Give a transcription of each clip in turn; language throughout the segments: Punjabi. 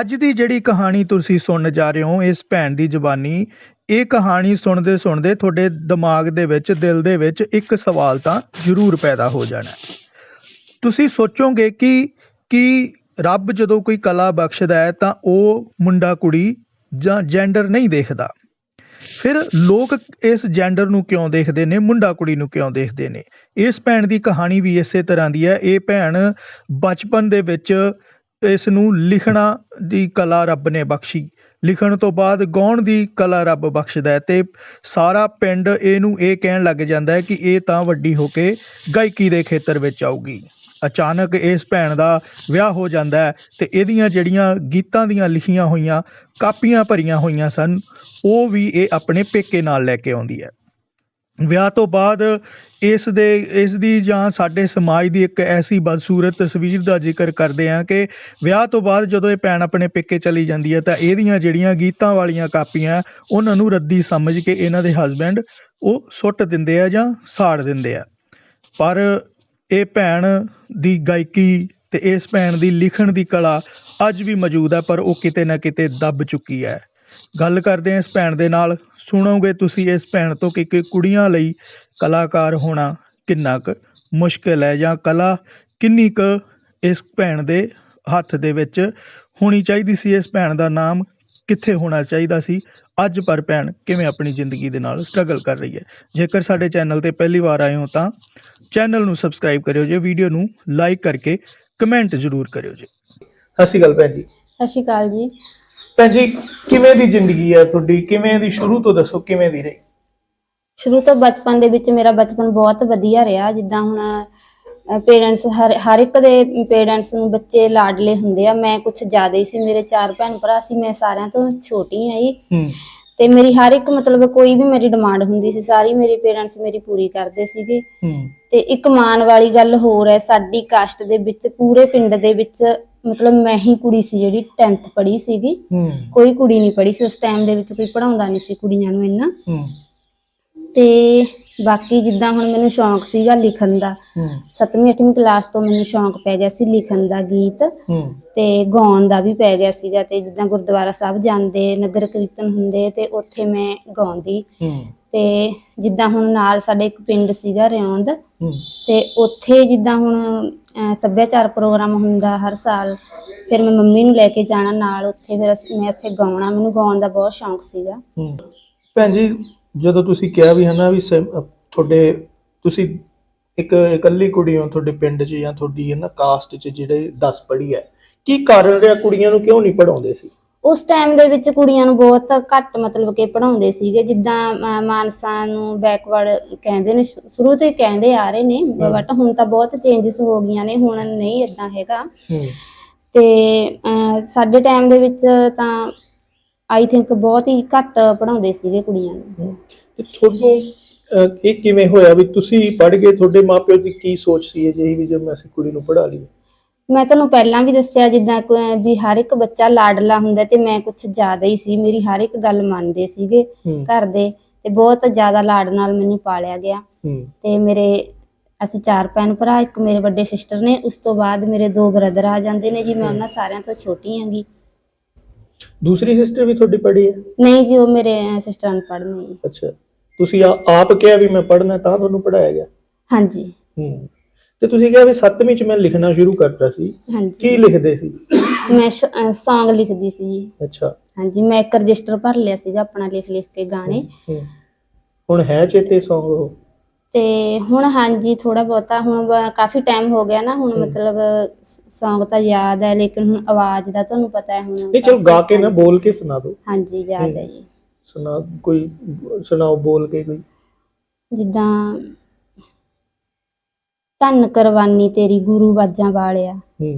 ਅੱਜ ਦੀ ਜਿਹੜੀ ਕਹਾਣੀ ਤੁਸੀਂ ਸੁਣਨ ਜਾ ਰਹੇ ਹੋ, ਇਸ ਭੈਣ ਦੀ ਜ਼ੁਬਾਨੀ, ਇਹ ਕਹਾਣੀ ਸੁਣਦੇ ਸੁਣਦੇ ਤੁਹਾਡੇ ਦਿਮਾਗ ਦੇ ਵਿੱਚ, ਦਿਲ ਦੇ ਵਿੱਚ ਇੱਕ ਸਵਾਲ ਤਾਂ ਜ਼ਰੂਰ ਪੈਦਾ ਹੋ ਜਾਣਾ ਤੁਸੀਂ ਸੋਚੋਗੇ ਕਿ ਕਿ ਰੱਬ ਜਦੋਂ ਕੋਈ ਕਲਾ ਬਖਸ਼ਦਾ ਹੈ ਤਾਂ ਉਹ ਮੁੰਡਾ ਕੁੜੀ ਜਾਂ ਜੈਂਡਰ ਨਹੀਂ ਦੇਖਦਾ। ਫਿਰ ਲੋਕ ਇਸ ਜੈਂਡਰ ਨੂੰ ਕਿਉਂ ਦੇਖਦੇ ਨੇ, ਮੁੰਡਾ ਕੁੜੀ ਨੂੰ ਕਿਉਂ ਦੇਖਦੇ ਨੇ? ਇਸ ਭੈਣ ਦੀ ਕਹਾਣੀ ਵੀ ਇਸੇ ਤਰ੍ਹਾਂ ਦੀ ਹੈ, ਇਹ ਭੈਣ ਬਚਪਨ ਦੇ ਵਿੱਚ ਇਸ ਨੂੰ ਲਿਖਣਾ ਦੀ ਕਲਾ ਰੱਬ ਨੇ ਬਖਸ਼ੀ। ਲਿਖਣ ਤੋਂ ਬਾਅਦ ਗਾਉਣ ਦੀ ਕਲਾ ਰੱਬ ਬਖਸ਼ਦਾ ਹੈ ਤੇ ਸਾਰਾ ਪਿੰਡ ਇਹਨੂੰ ਇਹ ਕਹਿਣ ਲੱਗ ਜਾਂਦਾ ਹੈ ਕਿ ਇਹ ਤਾਂ ਵੱਡੀ ਹੋ ਕੇ ਗਾਇਕੀ ਦੇ ਖੇਤਰ ਵਿੱਚ ਆਊਗੀ। ਅਚਾਨਕ ਇਸ ਭੈਣ ਦਾ ਵਿਆਹ ਹੋ ਜਾਂਦਾ ਹੈ ਤੇ ਇਹਦੀਆਂ ਜਿਹੜੀਆਂ ਗੀਤਾਂ ਦੀਆਂ ਲਿਖੀਆਂ ਹੋਈਆਂ, ਕਾਪੀਆਂ ਭਰੀਆਂ ਹੋਈਆਂ ਸਨ, ਉਹ ਵੀ ਇਹ ਆਪਣੇ ਪੇਕੇ ਨਾਲ ਲੈ ਕੇ ਆਉਂਦੀ ਹੈ। ਵਿਆਹ ਤੋਂ ਬਾਅਦ ਇਸ ਦੇ, ਇਸ ਦੀ ਜਾਂ ਸਾਡੇ ਸਮਾਜ ਦੀ ਇੱਕ ਐਸੀ ਬਦਸੂਰਤ ਤਸਵੀਰ ਦਾ ਜ਼ਿਕਰ ਕਰਦੇ ਹਾਂ ਕਿ ਵਿਆਹ ਤੋਂ ਬਾਅਦ ਜਦੋਂ ਇਹ ਭੈਣ ਆਪਣੇ ਪੇਕੇ ਚਲੀ ਜਾਂਦੀ ਹੈ ਤਾਂ ਇਹਦੀਆਂ ਜਿਹੜੀਆਂ ਗੀਤਾਂ ਵਾਲੀਆਂ ਕਾਪੀਆਂ ਉਹਨਾਂ ਨੂੰ ਰੱਦੀ ਸਮਝ ਕੇ ਇਹਨਾਂ ਦੇ ਹਸਬੈਂਡ ਉਹ ਸੁੱਟ ਦਿੰਦੇ ਆ ਜਾਂ ਸਾੜ ਦਿੰਦੇ ਆ। ਪਰ ਇਹ ਭੈਣ ਦੀ ਗਾਇਕੀ ਤੇ ਇਸ ਭੈਣ ਦੀ ਲਿਖਣ ਦੀ ਕਲਾ ਅੱਜ ਵੀ ਮੌਜੂਦ ਹੈ, ਪਰ ਉਹ ਕਿਤੇ ਨਾ ਕਿਤੇ ਦੱਬ ਚੁੱਕੀ ਹੈ। ਗੱਲ ਕਰਦੇ ਹਾਂ ਇਸ ਭੈਣ ਦੇ ਨਾਲ। ਸੁਣੋਗੇ ਤੁਸੀਂ ਇਸ ਭੈਣ ਤੋਂ ਕਿ ਕਿ ਕੁੜੀਆਂ ਲਈ ਕਲਾਕਾਰ ਹੋਣਾ ਕਿੰਨਾ ਕੁ ਮੁਸ਼ਕਿਲ ਹੈ ਜਾਂ ਕਲਾ ਕਿੰਨੀ ਕੁ ਇਸ ਭੈਣ ਦੇ ਹੱਥ ਦੇ ਵਿੱਚ ਹੋਣੀ ਚਾਹੀਦੀ ਸੀ? ਇਸ ਭੈਣ ਦਾ ਨਾਮ ਕਿੱਥੇ ਹੋਣਾ ਚਾਹੀਦਾ ਸੀ? ਅੱਜ ਪਰ ਭੈਣ ਕਿਵੇਂ ਆਪਣੀ ਜ਼ਿੰਦਗੀ ਦੇ ਨਾਲ ਸਟਰਗਲ ਕਰ ਰਹੀ ਹੈ? ਜੇਕਰ ਸਾਡੇ ਚੈਨਲ ਤੇ ਪਹਿਲੀ ਵਾਰ ਆਏ ਹੋ ਤਾਂ ਚੈਨਲ ਨੂੰ ਸਬਸਕ੍ਰਾਈਬ ਕਰਿਓ ਜੀ ਵੀਡੀਓ ਨੂੰ ਲਾਈਕ ਕਰਕੇ ਕਮੈਂਟ ਜ਼ਰੂਰ ਕਰਿਓ ਜੀ। ਸਤਿ ਸ਼੍ਰੀ ਅਕਾਲ ਭੈਣ ਜੀ। ਸਤਿ ਸ਼੍ਰੀ ਅਕਾਲ ਜੀ। ਭੈਣ ਜੀ ਕਿਵੇਂ ਦੀ ਜ਼ਿੰਦਗੀ ਹੈ ਤੁਹਾਡੀ? ਕਿਵੇਂ ਦੀ ਸ਼ੁਰੂ ਤੋਂ ਦੱਸੋ ਕਿਵੇਂ ਦੀ ਰਹੀ? ਸ਼ੁਰੂ ਤੋਂ ਬਚਪਨ ਦੇ ਵਿੱਚ ਮੇਰਾ ਬਚਪਨ ਬਹੁਤ ਵਧੀਆ ਰਿਹਾ। ਜਿੱਦਾਂ ਹੁਣ ਪੇਰੈਂਟਸ ਹਰ ਹਰ ਇੱਕ ਦੇ ਪੇਰੈਂਟਸ ਨੂੰ ਬੱਚੇ ਲਾਡਲੇ ਹੁੰਦੇ ਆ। ਮੈਂ ਕੁਝ ਜ਼ਿਆਦਾ ਹੀ ਸੀ। ਮੇਰੇ ਚਾਰ ਭੈਣ ਭਰਾ ਸੀ। ਮੈਂ ਸਾਰਿਆਂ ਤੋਂ ਛੋਟੀ ਆ ਜੀ। ਤੇ ਮੇਰੀ ਹਰ ਇੱਕ ਮਤਲਬ ਕੋਈ ਵੀ ਮੇਰੀ ਡਿਮਾਂਡ ਹੁੰਦੀ ਸੀ। ਸਾਰੀ ਮੇਰੇ ਪੇਰੈਂਟਸ ਮੇਰੀ ਪੂਰੀ ਕਰਦੇ ਸੀਗੇ। ਤੇ ਇੱਕ ਮਾਣ ਵਾਲੀ ਗੱਲ ਹੋਰ ਹੈ ਸਾਡੀ ਕਾਸਟ ਦੇ ਵਿੱਚ ਪੂਰੇ ਪਿੰਡ ਦੇ ਵਿੱਚ ਮਤਲਬ ਮੈਂ ਹੀ ਕੁੜੀ ਸੀ ਜਿਹੜੀ 10th ਪੜ੍ਹੀ ਸੀਗੀ। ਕੋਈ ਕੁੜੀ ਨਹੀਂ ਪੜ੍ਹੀ ਸੀ। ਉਸ ਟਾਈਮ ਦੇ ਵਿੱਚ ਕੋਈ ਪੜਾਉਂਦਾ ਨਹੀਂ ਸੀ ਕੁੜੀਆਂ ਨੂੰ ਇੰਨਾ। ਤੇ ਬਾਕੀ ਜਿੱਦਾਂ ਹੁਣ ਮੈਨੂੰ ਸ਼ੌਂਕ ਸੀਗਾ ਲਿਖਣ ਦਾ ਹੂੰ। 7ਵੀਂ 8ਵੀਂ ਕਲਾਸ ਤੋਂ ਮੈਨੂੰ ਸ਼ੌਂਕ ਪੈ ਗਿਆ ਸੀ ਲਿਖਣ ਦਾ ਗੀਤ ਹੂੰ। ਤੇ ਗਾਉਣ ਦਾ ਵੀ ਪੈ ਗਿਆ ਸੀਗਾ ਤੇ ਜਿੱਦਾਂ ਗੁਰਦੁਆਰਾ ਸਾਹਿਬ ਜਾਂਦੇ ਨਗਰ ਕੀਰਤਨ ਹੁੰਦੇ ਤੇ ਉੱਥੇ ਮੈਂ ਗਾਉਂਦੀ। ਹੂੰ। ਤੇ ਜਿੱਦਾਂ ਹੁਣ ਨਾਲ ਸਾਡੇ ਇੱਕ ਪਿੰਡ ਸੀਗਾ ਰਿਆਉਂਦ ਹੂੰ। ਤੇ ਉੱਥੇ ਜਿੱਦਾਂ ਹੁਣ ਅਹ, ਸੱਭਿਆਚਾਰ ਪ੍ਰੋਗਰਾਮ ਹੁੰਦਾ ਹਰ ਸਾਲ ਫਿਰ ਮੈਂ ਮੰਮੀ ਨੂੰ ਲੈ ਕੇ ਜਾਣਾ ਨਾਲ ਉੱਥੇ ਫਿਰ ਅਸੀਂ- ਮੈਂ ਉੱਥੇ ਗਾਉਣਾ ਮੈਨੂੰ ਗਾਉਣ ਦਾ ਬਹੁਤ ਸ਼ੌਂਕ ਸੀਗਾ। ਹੂੰ। ਭੈਣ ਜੀ ਜਦੋਂ ਤੁਸੀਂ ਕਿਹਾ ਵੀ ਹਨਾ ਵੀ ਤੁਹਾਡੇ ਤੁਸੀਂ ਇੱਕ ਇਕੱਲੀ ਕੁੜੀ ਹੋ ਤੁਹਾਡੇ ਪਿੰਡ 'ਚ ਜਾਂ ਤੁਹਾਡੀ ਹੈ ਨਾ ਕਾਸਟ 'ਚ ਜਿਹੜੇ 10 ਪੜ੍ਹੀ ਹੈ ਕੀ ਕਾਰਨ ਰਿਹਾ ਕੁੜੀਆਂ ਨੂੰ ਕਿਉਂ ਨਹੀਂ ਪੜਾਉਂਦੇ ਸੀ? ਉਸ ਟਾਈਮ ਦੇ ਵਿੱਚ ਕੁੜੀਆਂ ਨੂੰ ਬਹੁਤ ਘੱਟ ਮਤਲਬ ਕਿ ਪੜਾਉਂਦੇ ਸੀਗੇ ਜਿੱਦਾਂ ਅਹ, ਮਾਨਸਾ ਨੂੰ ਬੈਕਵਰਡ ਕਹਿੰਦੇ ਨੇ ਸ਼ੁ- ਸ਼ੁਰੂ ਤੋਂ ਹੀ ਕਹਿੰਦੇ ਆ ਰਹੇ ਨੇ ਬਟ ਹੁਣ ਤਾਂ ਬਹੁਤ ਚੇਂਜਸ ਹੋ ਗਈਆਂ ਨੇ ਹੁਣ ਨਹੀਂ ਇਦਾਂ ਹੈਗਾ। ਹੂੰ। ਤੇ ਅਹ, ਸਾਡੇ ਟਾਈਮ ਦੇ ਵਿੱਚ ਤਾਂ ਆਈ ਥਿੰਕ ਬਹੁਤ ਹੀ ਘੱਟ ਪੜਾਉਂਦੇ ਸੀਗੇ ਕੁੜੀਆਂ ਨੂੰ। ਤੇ ਤੁਹਾਨੂੰ ਇਹ ਕਿਵੇਂ ਹੋਇਆ ਵੀ ਤੁਸੀਂ ਪੜ੍ਹ ਗਏ ਤੁਹਾਡੇ ਮਾਪਿਓ ਦੀ ਕੀ ਸੋਚ ਸੀ ਅਜਿਹੀ ਵੀ ਜੇ ਮੈਂ ਅਸੀਂ ਕੁੜੀ ਨੂੰ ਪੜ੍ਹਾ ਲਈਏ? ਮੈਂ ਤੁਹਾਨੂੰ ਪਹਿਲਾਂ ਵੀ ਦੱਸਿਆ ਜਿੱਦਾਂ ਕੋ- ਵੀ ਹਰ ਇੱਕ ਬੱਚਾ ਲਾਡਲਾ ਹੁੰਦਾ ਤੇ ਮੈਂ ਕੁਝ ਜ਼ਿਆਦਾ ਹੀ ਸੀ ਮੇਰੀ ਹਰ ਇੱਕ ਗੱਲ ਮੰਨਦੇ ਸੀਗੇ ਹੂੰ ਘਰ ਦੇ ਤੇ ਬਹੁਤ ਜ਼ਿਆਦਾ ਲਾਡ ਨਾਲ ਮੈਨੂੰ ਪਾਲਿਆ ਗਿਆ। ਹੂੰ ਤੇ ਮੇਰੇ ਅਸੀਂ ਚਾਰ ਭੈਣ ਭਰਾ ਇੱਕ ਮੇਰੇ ਵੱਡੇ ਸਿਸਟਰ ਨੇ ਉਸ ਤੋਂ ਬਾਅਦ ਮੇਰੇ ਦੋ ਬ੍ਰਦਰ ਆ ਜਾਂਦੇ ਨੇ ਜੀ ਮੈਂ ਉਹਨਾਂ ਸਾਰਿਆਂ ਤੋਂ ਛੋਟੀ ਹਾਂਗੀ। ਦੂਸਰੀ ਸਿਸਟਰ ਵੀ ਤੁਹਾਡੀ ਪੜ੍ਹੀ ਹੈ? ਨਹੀਂ ਜੀ ਉਹ ਮੇਰੇ ਸਿਸਟਰ ਅਨਪੜ੍ਹ ਨੇ ਜੀ। ਅੱਛਾ। ਤੁਸੀਂ ਆ- ਆਪ ਕਿਹਾ ਵੀ ਮੈਂ ਪੜ੍ਹਨਾ ਤਾਂ ਤੁਹਾਨੂੰ ਪੜਾਇਆ ਗਿਆ? ਹਾਂਜੀ। ਹੂੰ। ਤੇ ਤੁਸੀਂ ਕਿਹਾ ਵੀ 7ਵੀਂ ਚ ਮੈਂ ਲਿਖਣਾ ਸ਼ੁਰੂ ਕਰਤਾ ਸੀ। ਕੀ ਹਾਂਜੀ ਲਿਖਦੇ ਸੀ? ਮੈਂ Song ਲਿਖਦੀ ਸੀ ਜੀ। ਅੱਛਾ। ਹਾਂਜੀ ਮੈਂ ਇੱਕ ਰਜਿਸਟਰ ਭਰ ਲਿਆ ਸੀਗਾ ਆਪਣਾ ਲਿਖ ਲਿਖ ਕੇ ਗਾਣੇ। ਹੂੰ। ਹੁਣ ਹੈ ਚੇਤੇ Song ਉਹ? ਤੇ ਹੁਣ ਹਾਂਜੀ ਥੋੜਾ ਬਹੁਤਾ ਹੁਣ ਬ- ਕਾਫੀ ਟਾਈਮ ਹੋ ਗਿਆ ਨਾ ਹੁਣ। ਮਤਲਬ Song ਤਾਂ ਯਾਦ ਹੈ ਲੇਕਿਨ ਹੁਣ ਆਵਾਜ਼ ਦਾ ਤੁਹਾਨੂੰ ਪਤਾ ਹੈ ਹੁਣ ਨਹੀਂ ਚਲੋ ਗਾ ਕੇ ਨਾ ਬੋਲ ਕੇ ਸੁਣਾ ਦਿਓ। ਹਾਂਜੀ ਯਾਦ। ਹੈ ਜੀ। ਸੁਣਾ ਕੋਈ ਸੁਣਾਓ ਬੋਲ ਕੇ ਕੋਈ। ਜਿੱਦਾਂ ਧੰਨ ਕਰਵਾਨੀ ਤੇਰੀ ਗੁਰੂ ਬਾਜਾਂ ਵਾਲਿਆ। ਹੂੰ।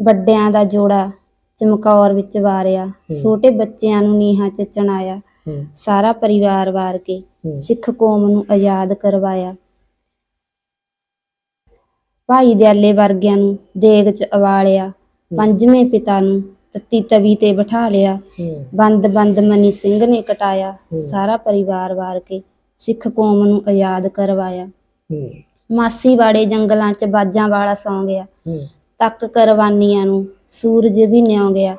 ਵੱਡਿਆਂ ਦਾ ਜੋੜਾ ਚਮਕੌਰ ਵਿੱਚ ਵਾਰਿਆ। ਛੋਟੇ ਬੱਚਿਆਂ ਨੂੰ ਨੀਹਾਂ ਚ ਚਣਾਇਆ ਸਾਰਾ ਪਰਿਵਾਰ ਵਾਰ ਕੇ। ਸਿੱਖ ਕੌਮ ਨੂੰ ਆਜ਼ਾਦ ਕਰਵਾਇਆ। ਭਾਈ ਦਿਆਲੇ ਵਰਗਿਆਂ ਨੂੰ ਦੇਗ ਚ ਅਵਾਲਿਆ। ਪੰਜਵੇਂ ਪਿਤਾ ਨੂੰ ਤੱਤੀ ਤਵੀ ਤੇ ਬਿਠਾ ਲਿਆ। ਬੰਦ ਬੰਦ ਮਨੀ ਸਿੰਘ ਨੇ ਕਟਾਇਆ। ਸਾਰਾ ਪਰਿਵਾਰ ਵਾਰ ਕੇ ਸਿੱਖ ਕੌਮ ਨੂੰ ਆਜ਼ਾਦ ਕਰਵਾਇਆ। ਮਾਸੀ ਵਾੜੇ ਜੰਗਲਾਂ 'ਚ ਬਾਜਾਂ ਵਾਲਾ ਸੌਂ ਗਿਆ। ਤੱਕ ਕਰਵਾਨੀਆਂ ਨੂੰ ਸੂਰਜ ਵੀ ਨਿਉ ਗਿਆ।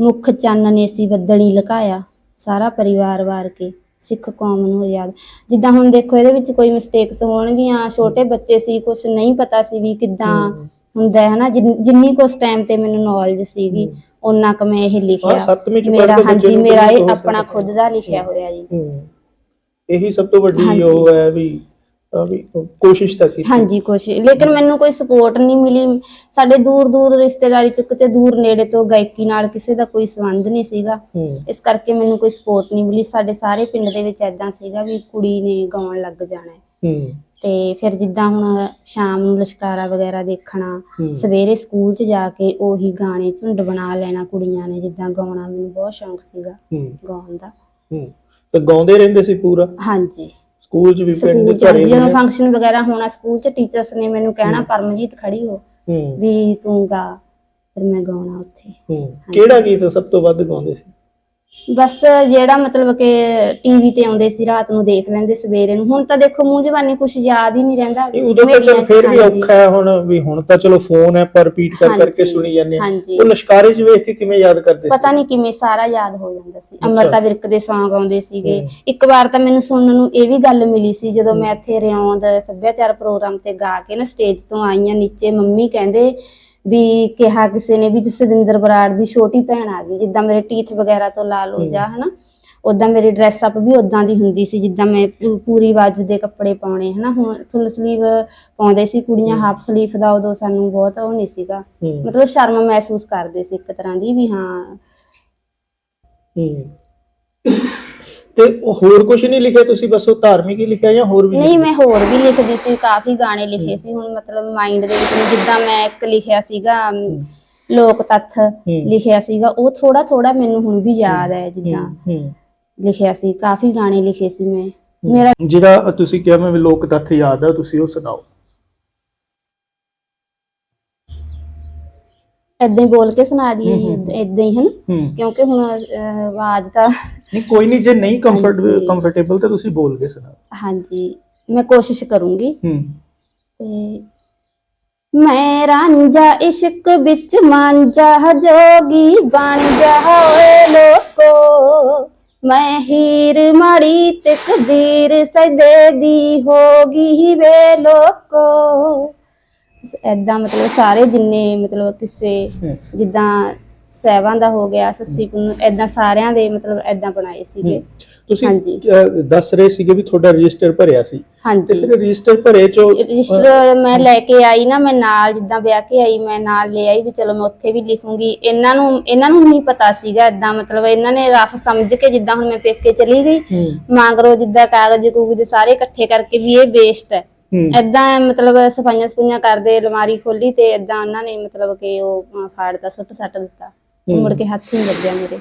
ਮੁੱਖ ਚੰਨ ਨੇ ਸੀ ਬੱਦਲੀ ਲੁਕਾਇਆ। ਸਾਰਾ ਪਰਿਵਾਰ ਵਾਰ ਕੇ ਸਿੱਖ ਕੌਮ ਨੂੰ ਯਾਦ। ਜਿੱਦਾਂ ਹੁਣ ਦੇਖੋ ਇਹਦੇ ਵਿੱਚ ਕੋਈ ਮਿਸਟੇਕਸ ਹੋਣਗੀਆਂ ਛੋਟੇ ਬੱਚੇ ਸੀ ਕੁਝ ਨਹੀਂ ਪਤਾ ਸੀ ਵੀ ਕਿੱਦਾਂ। ਹੁੰਦਾ ਹੈ ਹਨਾ ਜਿੰਨ- ਕੁ ਉਸ ਟਾਈਮ ਤੇ ਮੈਨੂੰ ਨੌਲੇਜ ਸੀਗੀ ਉਹਨਾਂ ਕ ਮੈਂ ਇਹ ਲਿਖਿਆ। ਮੇਰਾ ਹਾਂਜੀ ਨੂੰ ਮੇਰਾ ਇਹ ਆਪਣਾ ਖੁਦ ਦਾ ਲਿਖਿਆ ਹੋਇਆ ਜੀ। ਇਹੀ ਸਭ ਤੋਂ ਵੱਡੀ। ਉਹ ਹੈ ਵੀ ਵੀ ਕੋਸ਼ਿਸ਼ ਤਾਂ ਕੀਤੀ। ਹਾਂਜੀ ਕੁਛ ਲੇਕਿਨ ਮੈਨੂੰ ਕੋਈ ਸਪੋਰਟ ਨਹੀਂ ਮਿਲੀ। ਸਾਡੇ ਦੂਰ ਦੂਰ ਰਿਸ਼ਤੇਦਾਰੀ ਚ ਕਿਤੇ ਦੂਰ ਨੇੜੇ ਤੋਂ ਗਾਇਕੀ ਨਾਲ ਕਿਸੇ ਦਾ ਕੋਈ ਸੰਬੰਧ ਨਹੀਂ ਸੀਗਾ। ਇਸ ਕਰਕੇ ਮੈਨੂੰ ਕੋਈ ਸਪੋਰਟ ਨਹੀਂ ਮਿਲੀ। ਸਾਡੇ ਸਾਰੇ ਪਿੰਡ ਦੇ ਵਿੱਚ ਐਦਾਂ ਸੀਗਾ ਵੀ ਕੁੜੀ ਨੇ ਗਾਉਣ ਲੱਗ ਜਾਣਾ ਹੈ। ਤੇ ਫਿਰ ਜਿੱਦਾਂ ਹੁਣ ਸ਼ਾਮ ਨੂੰ ਲਸ਼ਕਾਰਾ ਵਗੈਰਾ ਦੇਖਣਾ। ਸਵੇਰੇ ਸਕੂਲ 'ਚ ਜਾ ਕੇ ਉਹੀ ਗਾਣੇ ਝੁੰਡ ਬਣਾ ਲੈਣਾ ਕੁੜੀਆਂ ਨੇ ਜਿੱਦਾਂ ਗਾਉਣਾ ਮੈਨੂੰ ਬਹੁਤ ਸ਼ੌਂਕ ਸੀਗਾ ਗਾਉਣ ਦਾ। ਤੇ ਗਾਉਂਦੇ ਰਹਿੰਦੇ ਸੀ ਪੂਰਾ? ਹਾਂਜੀ। ਸਕੂਲ 'ਚ ਵੀ ਪਿੰਡ ਸਕੂਲ 'ਚ ਘਰੇ ਜਦੋਂ? ਫੰਕਸ਼ਨ ਵਗੈਰਾ ਹੋਣਾ ਸਕੂਲ 'ਚ ਟੀਚਰਸ ਨੇ ਮੈਨੂੰ ਕਹਿਣਾ ਪਰਮਜੀਤ ਖੜੀ ਹੋ। ਹੂੰ। ਵੀ ਤੂੰ ਗਾ ਫਿਰ ਮੈਂ ਗਾਉਣਾ ਉੱਥੇ। ਹੂੰ। ਕਿਹੜਾ ਗੀਤ ਸਭ ਤੋਂ ਵੱਧ ਗਾਉਂਦੇ ਸੀ? ਬਸ ਜਿਹੜਾ ਮਤਲਬ ਕਿ ਟੀਵੀ ਤੇ ਆਉਂਦੇ ਸੀ ਰਾਤ ਨੂੰ ਦੇਖ ਲੈਂਦੇ ਸਵੇਰੇ ਨੂੰ। ਹੁਣ ਤਾਂ ਦੇਖੋ ਮੂੰਹ ਜ਼ਬਾਨੀ ਕੁਝ ਯਾਦ ਹੀ ਨਹੀਂ ਰਹਿੰਦਾ। ਨਹੀਂ ਉਦੋਂ ਤਾਂ ਚਲ ਫੇਰ ਵੀ ਔਖਾ ਹੈ ਹੁਣ ਵੀ ਹੁਣ ਤਾਂ ਚਲੋ ਫੋਨ ਹੈ ਪਰ ਰਿਪੀਟ ਕਰ ਕਰਕੇ ਸੁਣੀ ਜਾਂਦੇ ਹਾਂਜੀ। ਉਹ ਲਸ਼ਕਾਰੇ 'ਚ ਵੇਖ ਕੇ ਕਿਵੇਂ ਯਾਦ ਕਰਦੇ ਪਤਾ ਸੀ? ਨਹੀਂ ਕਿਵੇਂ ਸਾਰਾ ਯਾਦ ਹੋ ਜਾਂਦਾ ਸੀ। ਅਮਰਤਾ ਵਿਰਕ ਦੇ Song ਆਉਂਦੇ ਸੀਗੇ। ਇੱਕ ਵਾਰ ਤਾਂ ਮੈਨੂੰ ਸੁਣਨ ਨੂੰ ਇਹ ਵੀ ਗੱਲ ਮਿਲੀ ਸੀ ਜਦੋਂ ਮੈਂ ਇੱਥੇ ਰਿਆਉਂਦ ਸੱਭਿਆਚਾਰ ਪ੍ਰੋਗਰਾਮ ਤੇ ਗਾ ਕੇ ਨਾ ਸਟੇਜ ਤੋਂ ਆਈਆਂ ਨੀਚੇ ਮੰਮੀ ਕਹਿੰਦੇ ਵੀ ਕਿਹਾ ਕਿਸੇ ਨੇ ਵੀ ਜਸਵਿੰਦਰ ਬਰਾੜ ਦੀ ਛੋਟੀ ਭੈਣ ਆ ਗਈ ਜਿੱਦਾਂ ਮੇਰੇ ਟੀਥ ਵਗੈਰਾ ਤੋਂ ਲਾ ਲਓ ਹਮ। ਜਾਂ ਹਨਾ? ਉਦਾਂ ਮੇਰੀ ਡਰੈਸ ਅਪ ਵੀ ਉਦਾਂ ਦੀ ਹੁੰਦੀ ਸੀ ਜਿੱਦਾਂ ਮੈਂ ਪੂਰੀ ਬਾਜੂ ਦੇ ਕੱਪੜੇ ਪਾਉਣੇ ਹਨਾ? ਹੁਣ ਫੁੱਲ ਸਲੀਵ ਪਾਉਂਦੇ ਸੀ ਕੁੜੀਆਂ। ਹਾਫ ਸਲੀਵ ਦਾ ਉਦੋਂ ਸਾਨੂੰ ਬਹੁਤ ਉਹ ਨਹੀਂ ਸੀਗਾ। ਹੂੰ। ਮਤਲਬ ਸ਼ਰਮ ਮਹਿਸੂਸ ਕਰਦੇ ਸੀ ਇੱਕ ਤਰ੍ਹਾਂ ਦੀ ਵੀ ਹਾਂ। ਹੂੰ। ਤੇ ਉਹ ਹੋਰ ਕੁਝ ਨਹੀਂ ਲਿਖਿਆ ਤੁਸੀਂ? ਬਸ ਉਹ ਧਾਰਮਿਕ ਹੀ ਲਿਖਿਆ ਜਾਂ ਹੋਰ ਵੀ ਨਹੀਂ? ਮੈਂ ਹੋਰ ਵੀ ਲਿਖਦੀ ਸੀ ਕਾਫੀ ਗਾਣੇ ਲਿਖੇ ਸੀ। ਹੁਣ ਮਤਲਬ ਮਾਈਂਡ ਦੇ ਵਿੱਚ ਨਹੀਂ ਜਿੱਦਾਂ ਮੈਂ ਇੱਕ ਲਿਖਿਆ ਸੀਗਾ ਅਮ, ਲੋਕ ਤੱਥ ਲਿਖਿਆ ਸੀਗਾ ਉਹ ਥੋੜਾ ਥੋੜਾ ਮੈਨੂੰ ਹੁਣ ਵੀ ਯਾਦ ਹੈ ਜਿੱਦਾਂ ਹੂੰ। ਲਿਖਿਆ ਸੀ ਕਾਫੀ ਗਾਣੇ ਲਿਖੇ ਸੀ ਮੈਂ। ਮੇਰਾ ਜਿਹੜਾ ਤੁਸੀਂ ਕਿਹਾ ਮੈਂ ਲੋਕ ਤੱਥ ਯਾਦ ਆ ਤੁਸੀਂ ਉਹ ਸੁਣਾਓ। ਏਦਾਂ ਹੀ ਬੋਲ ਕੇ ਸੁਣਾ ਦਈਏ। ਏਦਾਂ ਹੀ ਹਨ? ਕਿਉਂਕਿ ਹੁਣ ਆਵਾਜ਼ ਤਾਂ ਨਹੀਂ ਕੋਈ ਨਹੀਂ ਜੇ ਨਹੀਂ ਕੰਫਰਟ। ਕੰਫਰਟੇਬਲ ਤਾਂ ਤੁਸੀਂ ਬੋਲ ਕੇ ਸੁਣਾਓ। ਹਾਂਜੀ ਮੈਂ ਕੋਸ਼ਿਸ਼ ਕਰੂੰਗੀ। ਤੇ ਮੈਂ ਰਾਂਝਾ ਇਸ਼ਕ ਵਿੱਚ ਮਾਂਝਾ ਜੋਗੀ ਬਣ ਜਾ ਓਏ ਲੋਕੋ। ਮੈਂ ਹੀਰ ਮਾੜੀ ਤਕਦੀਰ ਸਦੇ ਦੀ ਹੋਗੀ ਵੇ ਲੋਕੋ। ਐਦਾਂ ਮਤਲਬ ਸਾਰੇ ਜਿੰਨੇ ਮਤਲਬ ਕਿਸੇ। ਜਿੱਦਾਂ ਸਹਿਬਾਂ ਦਾ ਹੋ ਗਿਆ ਸੱਸੀ ਪੁੰਨੂ ਐਦਾਂ ਸਾਰਿਆਂ ਦੇ ਮਤਲਬ ਐਦਾਂ ਬਣਾਏ ਸੀਗੇ। ਤੁਸੀਂ ਹਾਂਜੀ। ਦੱਸ ਰਹੇ ਸੀਗੇ ਵੀ ਤੁਹਾਡਾ ਰਜਿਸਟਰ ਭਰਿਆ ਸੀ। ਤੇ ਫਿਰ ਰਜਿਸਟਰ ਭਰੇ ਚੋ ਰਜਿਸਟਰ ਮੈਂ ਲੈ ਕੇ ਆਈ ਨਾ ਮੈਂ ਨਾਲ ਜਿੱਦਾਂ ਵਿਆਹ ਕੇ ਆਈ ਮੈਂ ਨਾਲ ਲੈ ਆਈ ਵੀ ਚਲੋ ਮੈਂ ਉੱਥੇ ਵੀ ਲਿਖੂੰਗੀ। ਇਹਨਾਂ ਨੂੰ ਇਹਨਾਂ ਨੂੰ ਨਹੀਂ ਪਤਾ ਸੀਗਾ ਇਦਾਂ ਮਤਲਬ ਇਹਨਾਂ ਨੇ ਰਫ ਸਮਝ ਕੇ ਜਿੱਦਾਂ ਹੁਣ ਮੈਂ ਪੇਕੇ ਚਲੀ ਗਈ। ਮੰਗਰੋ ਜਿੱਦਾਂ ਕਾਗਜ਼ ਕੂਗਜ਼ ਸਾਰੇ ਇਕੱਠੇ ਕਰਕੇ ਵੀ ਇਹ ਵੇਸਟ ਹੈ। ਇਦਾਂ ਮਤਲਬ ਸਫਾਈਆਂ ਸਫਾਈਆਂ ਕਰਦੇ ਅਲਮਾਰੀ ਖੋਲੀ ਤੇ ਇਦਾਂ ਉਹਨਾਂ ਨੇ ਮਤਲਬ ਕਿ ਉਹ ਫਾੜਦਾ ਸੁੱਟ ਸੱਟ ਦਿੱਤਾ। ਮੁੜ ਕੇ ਹੱਥ ਹੀ ਨਹੀਂ ਲੱਗਿਆ ਮੇਰੇ।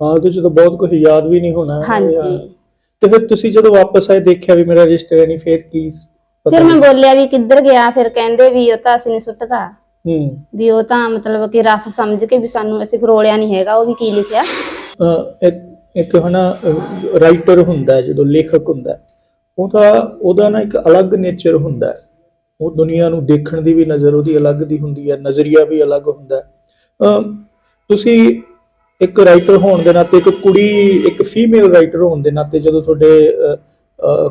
ਹਾਂ ਤੁਸੀਂ ਤਾਂ ਬਹੁਤ ਕੁਝ ਯਾਦ ਵੀ ਨਹੀਂ ਹੋਣਾ। ਹਾਂਜੀ। ਤੇ ਫਿਰ ਤੁਸੀਂ ਜਦੋਂ ਵਾਪਸ ਆਏ ਦੇਖਿਆ ਵੀ ਮੇਰਾ ਰਜਿਸਟਰ ਨਹੀਂ ਫਿਰ ਕੀ ਫਿਰ ਮੈਂ ਨਹੀਂ? ਬੋਲਿਆ ਵੀ ਕਿੱਧਰ ਗਿਆ ਫਿਰ ਕਹਿੰਦੇ ਵੀ ਉਹ ਤਾਂ ਅਸੀਂ ਨੇ ਸੁੱਟਤਾ। ਹੂੰ। ਵੀ ਉਹ ਤਾਂ ਮਤਲਬ ਕਿ ਰਫ ਸਮਝ ਕੇ ਵੀ ਸਾਨੂੰ ਅਸੀਂ ਫਰੋਲਿਆ ਨਹੀਂ ਹੈਗਾ ਉਹ ਵੀ ਕੀ ਲਿਖਿਆ। ਇੱਕ ਹਨਾ ਰਾਈਟਰ ਹੁੰਦਾ ਜਦੋਂ ਲੇਖਕ ਹੁੰਦਾ ਉਹਦਾ ਉਹਦਾ ਨਾ ਇੱਕ ਅਲੱਗ ਨੇਚਰ ਹੁੰਦਾ ਹੈ। ਉਹ ਦੁਨੀਆ ਨੂੰ ਦੇਖਣ ਦੀ ਵੀ ਨਜ਼ਰ ਉਹਦੀ ਅਲੱਗ ਦੀ ਹੁੰਦੀ ਹੈ ਨਜ਼ਰੀਆ ਵੀ ਅਲੱਗ ਹੁੰਦਾ ਤੁਸੀਂ ਇੱਕ ਰਾਈਟਰ ਹੋਣ ਦੇ ਨਾਤੇ ਇੱਕ ਕੁੜੀ ਇੱਕ ਫੀਮੇਲ ਰਾਈਟਰ ਹੋਣ ਦੇ ਨਾਤੇ ਜਦੋਂ ਤੁਹਾਡੇ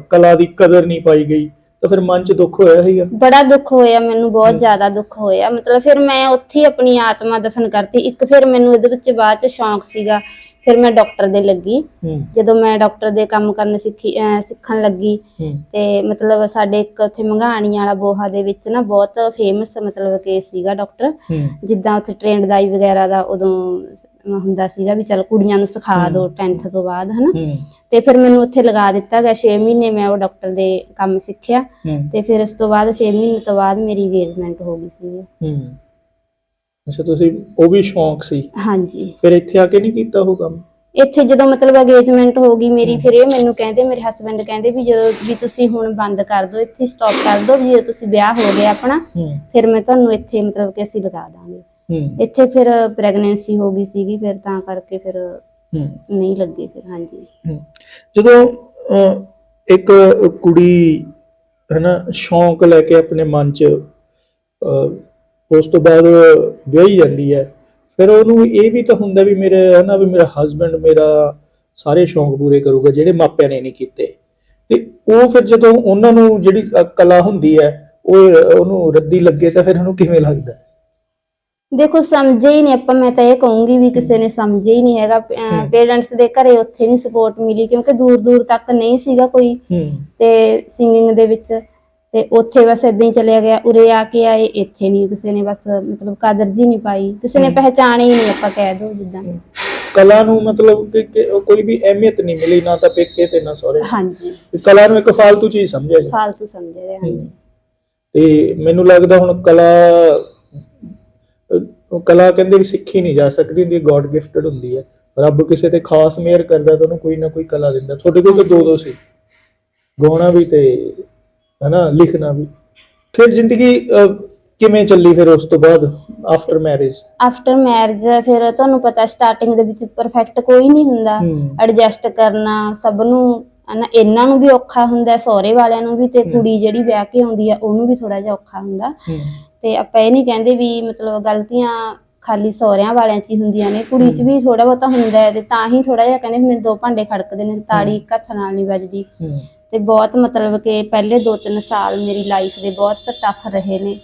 ਕਲਾ ਦੀ ਕਦਰ ਨਹੀਂ ਪਾਈ ਗਈ ਤਾਂ ਫਿਰ ਮਨ 'ਚ ਦੁੱਖ ਹੋਇਆ ਸੀਗਾ? ਬੜਾ ਦੁੱਖ ਹੋਇਆ ਮੈਨੂੰ ਬਹੁਤ ਜ਼ਿਆਦਾ ਦੁੱਖ ਹੋਇਆ। ਮਤਲਬ ਫਿਰ ਮੈਂ ਉੱਥੇ ਆਪਣੀ ਆਤਮਾ ਦਫਨ ਕਰਤੀ। ਇੱਕ ਫਿਰ ਮੈਨੂੰ ਇਹਦੇ ਵਿੱਚ ਬਾਅਦ ਚ ਸ਼ੌਂਕ ਸੀਗਾ ਫਿਰ ਮੈਂ ਡਾਕਟਰ ਦੇ ਲੱਗੀ। ਹੂੰ। ਜਦੋਂ ਮੈਂ ਡਾਕਟਰ ਦੇ ਕੰਮ ਕਰਨ ਸਿੱਖੀ ਅਹ ਸਿੱਖਣ ਲੱਗੀ ਹੂੰ। ਤੇ ਮਤਲਬ ਸਾਡੇ ਇੱਕ ਉੱਥੇ ਮੰਗਾਣੀ ਵਾਲਾ ਬੋਹਾ ਦੇ ਵਿੱਚ ਨਾ ਬਹੁਤ ਫੇਮਸ ਮਤਲਬ ਕਿ ਸੀਗਾ ਡਾਕਟਰ। ਹੂੰ। ਜਿੱਦਾਂ ਉੱਥੇ ਟ੍ਰੇਨਡ ਦਾਈ ਵਗੈਰਾ ਦਾ ਉਦੋਂ ਹੁੰਦਾ ਸੀਗਾ ਵੀ ਚਲ ਕੁੜੀਆਂ ਨੂੰ ਸਿਖਾ ਦਿਓ 10th ਤੋਂ ਬਾਅਦ ਹਨਾ। ਹੂੰ। ਤੇ ਫਿਰ ਮੈਨੂੰ ਉੱਥੇ ਲਗਾ ਦਿੱਤਾ ਗਿਆ 6 ਮਹੀਨੇ ਮੈਂ ਉਹ ਡਾਕਟਰ ਦੇ ਕੰਮ ਸਿੱਖਿਆ। ਹੂੰ। ਤੇ ਫਿਰ ਉਸ ਤੋਂ ਬਾਅਦ 6 ਮਹੀਨੇ ਤੋਂ ਬਾਅਦ ਮੇਰੀ ਇੰਗੇਜਮੈਂਟ ਹੋ ਗਈ ਸੀ ਹੂੰ। ਅੱਛਾ ਤੁਸੀਂ ਉਹ ਵੀ ਸ਼ੌਂਕ ਸੀ? ਹਾਂਜੀ। ਫਿਰ ਇੱਥੇ ਆ ਕੇ ਨਹੀਂ ਕੀਤਾ ਉਹ ਕੰਮ? ਇੱਥੇ ਜਦੋਂ ਮਤਲਬ ਇੰਗੇਜਮੈਂਟ ਹੋ ਗਈ ਮੇਰੀ ਫਿਰ ਇਹ ਮੈਨੂੰ ਕਹਿੰਦੇ ਮੇਰੇ ਹਸਬੰਡ ਕਹਿੰਦੇ ਵੀ ਜਦੋਂ ਵੀ ਤੁਸੀਂ ਹੁਣ ਬੰਦ ਕਰ ਦਿਓ ਇੱਥੇ ਸਟਾਪ ਕਰ ਦਿਓ ਵੀ ਜੇ ਤੁਸੀਂ ਵਿਆਹ ਹੋ ਗਿਆ ਆਪਣਾ ਹੂੰ ਫਿਰ ਮੈਂ ਤੁਹਾਨੂੰ ਇੱਥੇ ਮਤਲਬ ਕਿ ਅਸੀਂ ਲਗਾ ਦਾਂਗੇ। ਹੂੰ ਇੱਥੇ ਫਿਰ ਪ੍ਰੈਗਨੈਂਸੀ ਹੋ ਗਈ ਸੀਗੀ ਫਿਰ ਤਾਂ ਕਰਕੇ ਫਿਰ ਹੂੰ ਨਹੀਂ ਲੱਗੇ ਫਿਰ ਹਾਂਜੀ। ਹੂੰ। ਜਦੋਂ ਅਹ, ਇੱਕ ਕੁੜੀ ਹੈ ਨਾ ਸ਼ੌਂਕ ਲੈ ਕੇ ਆਪਣੇ ਮਨ 'ਚ ਅਹ, ਉਸ ਤੋਂ ਬਾਅਦ ਵਿਆਹੀ ਜਾਂਦੀ ਹੈ। ਫਿਰ ਉਹਨੂੰ ਇਹ ਵੀ ਤਾਂ ਹੁੰਦਾ ਵੀ ਮੇਰੇ ਹਨਾ ਵੀ ਮੇਰਾ ਹਸਬੰਡ ਮੇਰਾ ਸਾਰੇ ਸ਼ੌਂਕ ਪੂਰੇ ਕਰੂਗਾ ਜਿਹੜੇ ਮਾਪਿਆਂ ਨੇ ਨਹੀਂ ਕੀਤੇ। ਤੇ ਉਹ ਫਿਰ ਜਦੋਂ ਉਹਨਾਂ ਨੂੰ ਜਿਹੜੀ ਕਲਾ ਹੁੰਦੀ ਹੈ ਉਹ ਉਹਨੂੰ ਰੱਦੀ ਲੱਗੇ ਤਾਂ ਫਿਰ ਉਹਨੂੰ ਕਿਵੇਂ ਲੱਗਦਾ? ਦੇਖੋ ਸਮਝੇ ਹੀ ਨਹੀਂ ਆਪਾਂ ਮੈਂ ਤਾਂ ਇਹ ਕਹੂੰਗੀ ਵੀ ਕਿਸੇ ਨੇ ਸਮਝੇ ਹੀ ਨਹੀਂ ਹੈਗਾ। ਪੇਰੈਂਟਸ ਦੇ ਘਰੇ ਉੱਥੇ ਨਹੀਂ ਸਪੋਰਟ ਮਿਲੀ ਕਿਉਂਕਿ ਦੂਰ ਦੂਰ ਤੱਕ ਨਹੀਂ ਸੀਗਾ ਕੋਈ। ਤੇ ਸਿੰਗਿੰਗ ਦੇ ਵਿੱਚ ਤੇ ਉੱਥੇ ਬਸ ਇਦਾਂ ਹੀ ਚਲਿਆ ਗਿਆ ਉਰੇ ਆ ਕੇ ਆਏ ਇੱਥੇ ਨਹੀਂ ਕਿਸੇ ਨੇ ਬਸ ਮਤਲਬ ਕਦਰ ਜੀ ਨਹੀਂ ਪਾਈ ਕਿਸੇ ਨੇ ਹਮ। ਪਹਿਚਾਣੇ ਹੀ ਨਹੀਂ ਆਪਾਂ ਕਹਿ ਦੋ ਜਿੱਦਾਂ। ਕਲਾ ਨੂੰ ਮਤਲਬ ਕਿ ਕਿ ਉਹ ਕੋਈ ਵੀ ਅਹਿਮੀਅਤ ਨਹੀਂ ਮਿਲੀ ਨਾ ਤਾਂ ਪੇਕੇ ਤੇ ਨਾ ਸਹੁਰੇ। ਹਾਂਜੀ। ਕਲਾ ਨੂੰ ਇੱਕ ਫਾਲਤੂ ਚੀਜ਼ ਸਮਝਿਆ ਗਿਆ ਫਾਲਤੂ ਸਮਝੇ ਗਏ ਹਾਂਜੀ ਤੇ ਮੈਨੂੰ ਲੱਗਦਾ ਹੁਣ ਕਲਾ ਅਹ, ਕਲਾ ਕਹਿੰਦੇ ਵੀ ਸਿੱਖੀ ਨਹੀਂ ਜਾ ਸਕਦੀ ਹੁੰਦੀ ਗੋਡ ਗਿਫਟਡ ਹੁੰਦੀ ਹੈ। ਰੱਬ ਕਿਸੇ ਤੇ ਖਾਸ ਮਿਹਰ ਕਰਦਾ ਤਾਂ ਉਹਨੂੰ ਕੋਈ ਨਾ ਕੋਈ ਕਲਾ ਦਿੰਦਾ। ਤੁਹਾਡੇ ਕੋਲ ਤਾਂ ਦੋ ਦੋ ਸੀ। ਗਾਉਣਾ ਵੀ ਤੇ ਹਨਾ ਲਿਖਣਾ ਵੀ। ਫਿਰ ਜ਼ਿੰਦਗੀ ਕਿਵੇਂ ਚੱਲੀ ਫਿਰ ਉਸ ਤੋਂ ਬਾਅਦ ਆਫਟਰ ਮੈਰਿਜ ਆਫਟਰ ਮੈਰਿਜ ਫਿਰ ਤੁਹਾਨੂੰ ਪਤਾ ਸਟਾਰਟਿੰਗ ਦੇ ਵਿੱਚ ਪਰਫੈਕਟ ਕੋਈ ਨਹੀਂ ਹੁੰਦਾ। ਐਡਜਸਟ ਕਰਨਾ ਸਭ ਨੂੰ ਹਨਾ ਇਹਨਾਂ ਨੂੰ ਵੀ ਔਖਾ ਹੁੰਦਾ ਸਹੁਰੇ ਵਾਲਿਆਂ ਨੂੰ ਵੀ ਤੇ। ਕੁੜੀ ਜਿਹੜੀ ਵਿਆਹ ਕੇ ਆਉਂਦੀ ਆ ਉਹਨੂੰ ਵੀ ਥੋੜਾ ਜਿਹਾ ਔਖਾ ਹੁੰਦਾ। ਤੇ ਆਪਾਂ ਇਹ ਨਹੀਂ ਕਹਿੰਦੇ ਵੀ ਮਤਲਬ ਗਲਤੀਆਂ ਖਾਲੀ ਸਹੁਰਿਆਂ ਵਾਲਿਆਂ 'ਚ ਹੀ ਹੁੰਦੀਆਂ ਨੇ ਕੁੜੀ 'ਚ ਵੀ ਥੋੜਾ ਬਹੁਤਾ ਹੁੰਦਾ ਹੈ ਤੇ ਤਾਂ ਹੀ ਥੋੜਾ ਜਿਹਾ ਕਹਿੰਦੇ ਹੁੰਦੇ ਦੋ ਭਾਂਡੇ ਖੜਕਦੇ ਨੇ ਤਾੜੀ ਇੱਕ ਹੱਥ ਨਾਲ ਨਹੀਂ ਵੱਜਦੀ। ਤੇ ਬਹੁਤ ਮਤਲਬ ਕਿ ਪਹਿਲੇ 2-3 ਸਾਲ ਮੇਰੀ ਲਾਈਫ ਦੇ ਬਹੁਤ ਟਫ ਰਹੇ ਨੇ।